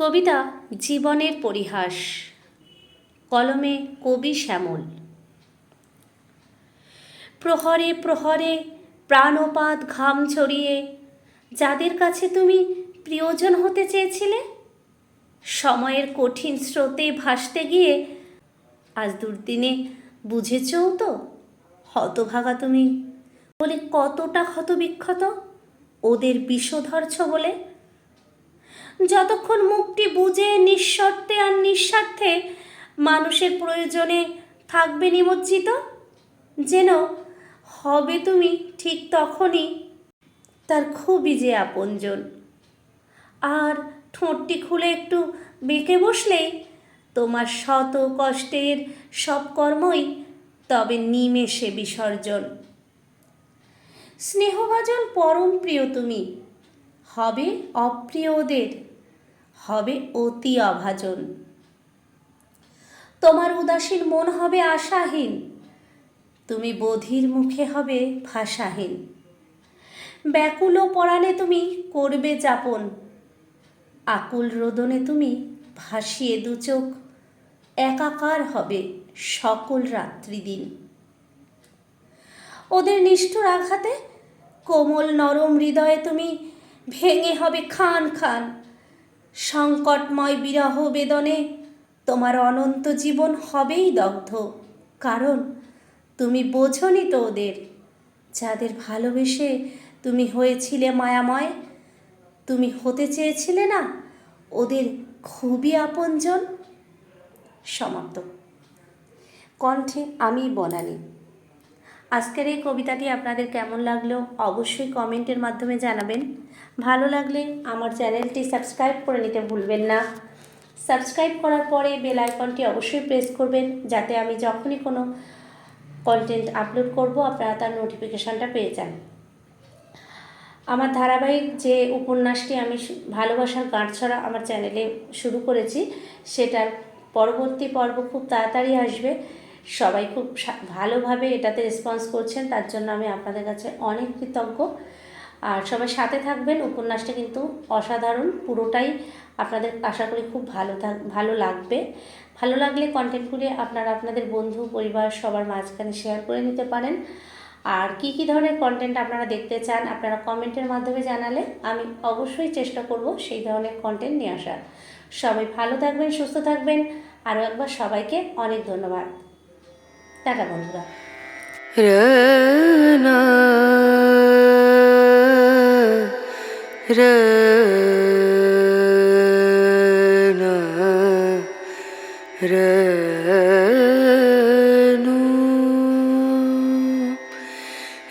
কবিতা জীবনের পরিহাস। কলমে কবি শ্যামল। প্রহরে প্রহরে প্রাণপাত ঘাম ছড়িয়ে, যাদের কাছে তুমি প্রিয়জন হতে চেয়েছিলে? সময়ের কঠিন স্রোতে ভাসতে গিয়ে, আজ দুর্দিনে বুঝেছও তো, হতভাগা তুমি বলে কতটা ক্ষতবিক্ষত ওদের বিষ ধরছ বলে যতক্ষণ মুখটি বুঝে নিঃশর্তে আর নিঃস্বার্থে মানুষের প্রয়োজনে থাকবে নিমজ্জিত, যেন হবে তুমি ঠিক তখনই তার খুবই যে আপনজন। আর ঠোঁটটি খুলে একটু বেঁকে বসলেই তোমার শত কষ্টের সব কর্মই তবে নিমেষে বিসর্জন। স্নেহভাজন পরম প্রিয় তুমি, হবে অপ্রিয় ওদের হবে অতি অভাজন। তোমার উদাসীন মন হবে আশাহীন। তুমি বধির মুখে হবে ভাষাহীন। ব্যাকুল পরাণে তুমি করবে যাপন। আকুল রোদনে তুমি ভাসিয়ে দু চোখ। একাকার হবে সকল রাত্রি দিন। ওদের নিষ্ঠুর আঘাতে কোমল নরম হৃদয়ে তুমি ভেঙে হবে খান খান। সংকটময় বিরহ বেদনে তোমার অনন্ত জীবন হবেই দগ্ধ। কারণ তুমি বোঝনি তো ওদের, যাদের ভালোবেসে তুমি হয়েছিলে মায়াময়, তুমি হতে চেয়েছিলে না ওদের খুবই আপনজন। সমাপ্ত। কণ্ঠে আমি বনানি। আজকের এই কবিতাটি আপনাদের কেমন লাগল অবশ্যই কমেন্টের মাধ্যমে জানাবেন। ভালো লাগলে আমার চ্যানেলটি সাবস্ক্রাইব করে নিতে ভুলবেন না। সাবস্ক্রাইব করার পরে বেল আইকনটি অবশ্যই প্রেস করবেন যাতে আমি যখনই কোনো কন্টেন্ট আপলোড করব আপনারা তার নোটিফিকেশানটা পেয়ে যান। আমার ধারাবাহিক যে উপন্যাসটি আমি ভালোবাসার গাঁটছড়া আমার চ্যানেলে শুরু করেছি, সেটার পরবর্তী পর্ব খুব তাড়াতাড়ি আসবে। সবাই খুব ভালোভাবে এটাতে রেসপন্স করছেন, তার জন্য আমি আপনাদের কাছে অনেক কৃতজ্ঞ। আর সবাই সাথে থাকবেন, উপন্যাসটা কিন্তু অসাধারণ, পুরোটাই আপনাদের আশা করি খুব ভালো থাক, ভালো লাগবে। ভালো লাগলে কন্টেন্টগুলি আপনারা আপনাদের বন্ধু, পরিবার, সবার মাঝখানে শেয়ার করে নিতে পারেন। আর কি কি ধরনের কন্টেন্ট আপনারা দেখতে চান, আপনারা কমেন্টের মাধ্যমে জানালে আমি অবশ্যই চেষ্টা করব সেই ধরনের কন্টেন্ট নিয়ে আসার। সবাই ভালো থাকবেন, সুস্থ থাকবেন। আরও একবার সবাইকে অনেক ধন্যবাদ। টাটা বন্ধুরা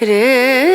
Re